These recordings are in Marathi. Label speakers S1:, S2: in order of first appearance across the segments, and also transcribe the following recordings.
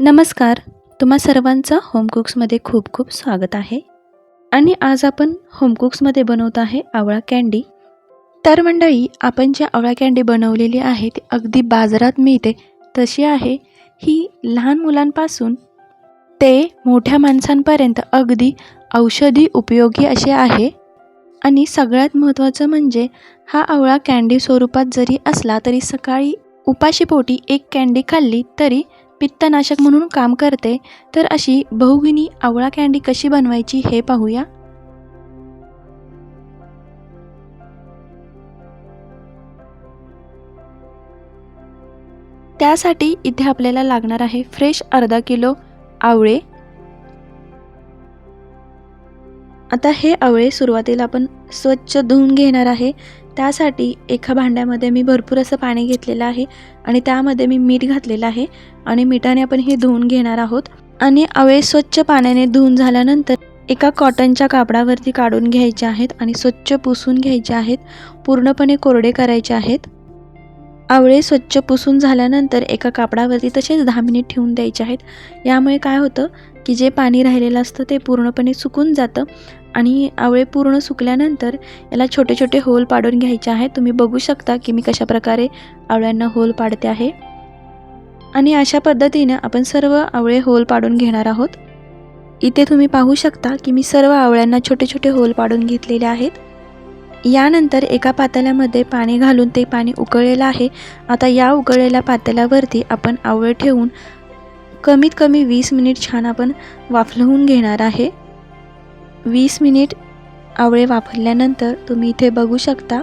S1: नमस्कार. तुम्हा सर्वांचं होम कुक्समध्ये खूप खूप स्वागत आहे. आणि आज आपण होम कुक्समध्ये बनवत आहे आवळा कँडी तर मंडळी आपण जी आवळा कँडी बनवलेली आहे ती अगदी बाजारात मिळते तशी आहे ही लहान मुलांपासून ते मोठ्या माणसांपर्यंत अगदी औषधी उपयोगी असे आहे. आणि सगळ्यात महत्त्वाचं म्हणजे हा आवळा कँडी स्वरूपात जरी असला तरी सकाळी उपाशीपोटी एक कँडी खाल्ली तरी पित्तनाशक म्हणून काम करते तर अशी बहुगिनी आवळा कँडी कशी बनवायची हे पाहूया. त्यासाठी इथे आपल्याला लागणार आहे फ्रेश अर्धा किलो आवळे. आता हे आवळे सुरुवातीला आपण स्वच्छ धुवून घेणार आहे. त्यासाठी एका भांड्यामध्ये मी भरपूर असं पाणी घेतलेलं आहे आणि त्यामध्ये मी मीठ घातलेलं आहे आणि मिठाने आपण हे धुवून घेणार आहोत. आणि अवे स्वच्छ पाण्याने धुवून झाल्यानंतर एका कॉटनच्या कापडावरती काढून घ्यायचे आहेत आणि स्वच्छ पुसून घ्यायचे आहेत. पूर्णपणे कोरडे करायचे आहेत. आवळे स्वच्छ पुसून झाल्यानंतर एका कापडावरती तसेच दहा मिनिट ठेवून द्यायचे आहेत. यामुळे काय होतं की जे पाणी राहिलेलं असतं ते पूर्णपणे सुकून जातं आणि आवळे पूर्ण सुकल्यानंतर याला छोटे छोटे होल पाडून घ्यायचे आहेत. तुम्ही बघू शकता की मी कशा प्रकारे आवळ्यांना होल पाडते आहे. आणि अशा पद्धतीनं आपण सर्व आवळे होल पाडून घेणार आहोत. इथे तुम्ही पाहू शकता की मी सर्व आवळ्यांना छोटे छोटे होल पाडून घेतलेले आहेत. यानंतर एका पातेल्यामध्ये पाणी घालून ते पाणी उकळलेलं आहे. आता या उकळलेल्या पातेल्यावरती आपण आवळे ठेवून कमीत कमी वीस मिनिट छान आपण वाफलवून घेणार आहे. वीस मिनिट आवळे वापरल्यानंतर तुम्ही इथे बघू शकता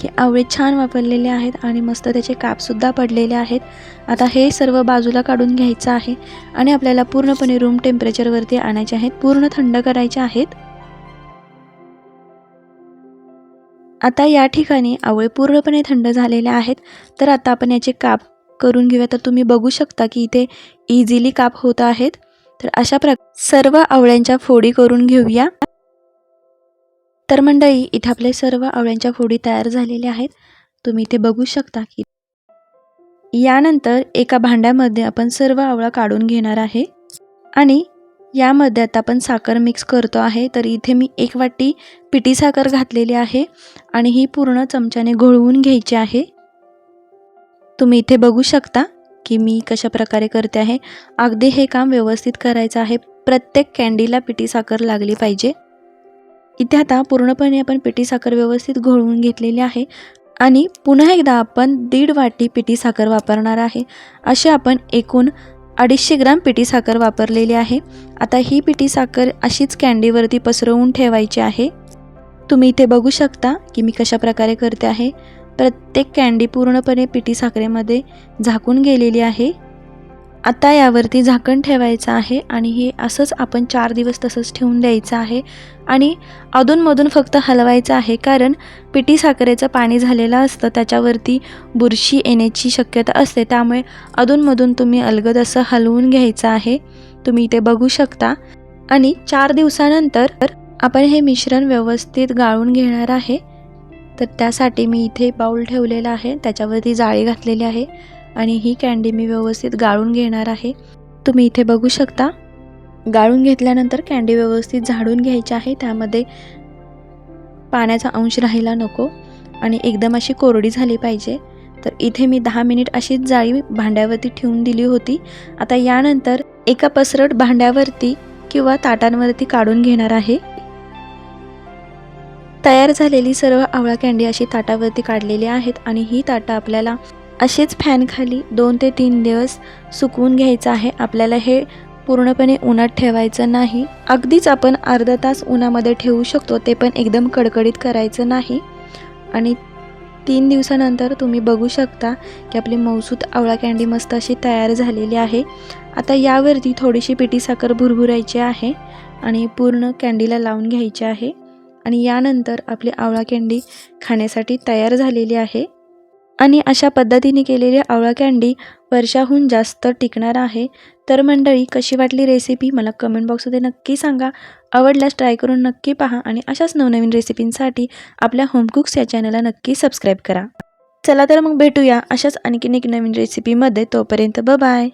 S1: की आवळे छान वापरलेले आहेत आणि मस्त त्याचे कापसुद्धा पडलेले आहेत. आता हे सर्व बाजूला काढून घ्यायचं आहे आणि आपल्याला पूर्णपणे रूम टेम्परेचरवरती आणायचे आहेत. पूर्ण थंड करायचे आहेत. आता या ठिकाणी आवळे पूर्णपणे थंड झालेले आहेत तर आता आपण याचे काप करून घेऊया. तर तुम्ही बघू शकता की इथे इझिली काप होत आहेत. तर अशा प्र सर्व आवळ्यांच्या फोडी करून घेऊया. तर मंडळी इथे आपले सर्व आवळ्यांच्या फोडी तयार झालेल्या आहेत. तुम्ही इथे बघू शकता की यानंतर एका भांड्यामध्ये आपण सर्व आवळा काढून घेणार आहे. आणि यामध्ये आता आपण साखर मिक्स करतो आहे. तर इथे मी एक वाटी पिठी साखर घातलेली आहे आणि ही पूर्ण चमच्याने घोळवून घ्यायची आहे. तुम्ही इथे बघू शकता की मी कशा प्रकारे करते आहे. अगदी हे काम व्यवस्थित करायचं आहे. प्रत्येक कँडीला पिठी साखर लागली पाहिजे. इथे आता पूर्णपणे आपण पिठी साखर व्यवस्थित घोळवून घेतलेली आहे. आणि पुन्हा एकदा आपण दीड वाटी पिठी साखर वापरणार आहे. असे आपण एकूण अडीचशे ग्राम पिठी साखर वापरलेली आहे. आता ही पिठी साखर अशीच कँडीवरती पसरवून ठेवायची आहे. तुम्ही इथे बघू शकता की मी कशा प्रकारे करते आहे. प्रत्येक कँडी पूर्णपणे पिठी साखरेमध्ये झाकून गेलेली आहे. आता यावरती झाकण ठेवायचं आहे आणि हे असंच आपण चार दिवस तसंच ठेवून द्यायचं आहे. आणि अधूनमधून फक्त हलवायचं आहे कारण पिठी साखरेचं पाणी झालेलं असतं त्याच्यावरती बुरशी येण्याची शक्यता असते. त्यामुळे अधूनमधून तुम्ही अलगद असं हलवून घ्यायचं आहे. तुम्ही इथे बघू शकता. आणि चार दिवसानंतर आपण हे मिश्रण व्यवस्थित गाळून घेणार आहे. तर त्यासाठी मी इथे बाऊल ठेवलेला आहे. त्याच्यावरती जाळी घातलेली आहे. आणि ही कँडी मी व्यवस्थित गाळून घेणार आहे. तुम्ही इथे बघू शकता. गाळून घेतल्यानंतर कँडी व्यवस्थित झाडून घ्यायची आहे. त्यामध्ये पाण्याचा अंश राहायला नको आणि एकदम अशी कोरडी झाली पाहिजे. तर इथे मी दहा मिनिट अशीच जाळी भांड्यावरती ठेवून दिली होती. आता यानंतर एका पसरट भांड्यावरती किंवा ताटांवरती काढून घेणार आहे. तयार झालेली सर्व आवळा कँडी अशी ताटावरती काढलेली आहेत आणि ही ताटं आपल्याला असेच फॅनखाली दोन ते तीन दिवस सुकवून घ्यायचं आहे. आपल्याला हे पूर्णपणे उन्हात ठेवायचं नाही. अगदीच आपण अर्धा तास उन्हामध्ये ठेवू शकतो ते पण एकदम कडकडीत करायचं नाही. आणि तीन दिवसानंतर तुम्ही बघू शकता की आपली मौसूत आवळा कँडी मस्त अशी तयार झालेली आहे. आता यावरती थोडीशी पिठी साखर भुरभुरायची आहे आणि पूर्ण कँडीला लावून घ्यायची आहे. आणि यानंतर आपली आवळा कँडी खाण्यासाठी तयार झालेली आहे. आणि अशा पद्धतीने केलेली आवळा कँडी वर्षाहून जास्त टिकणार आहे. तर मंडळी कशी वाटली रेसिपी मला कमेंट बॉक्समध्ये नक्की सांगा. आवडल्यास ट्राय करून नक्की पहा आणि अशाच नवनवीन रेसिपींसाठी आपल्या होमकुक्स या चॅनलला नक्की सबस्क्राईब करा. चला तर मग भेटूया अशाच आणखीन एक नवीन रेसिपीमध्ये तोपर्यंत बाय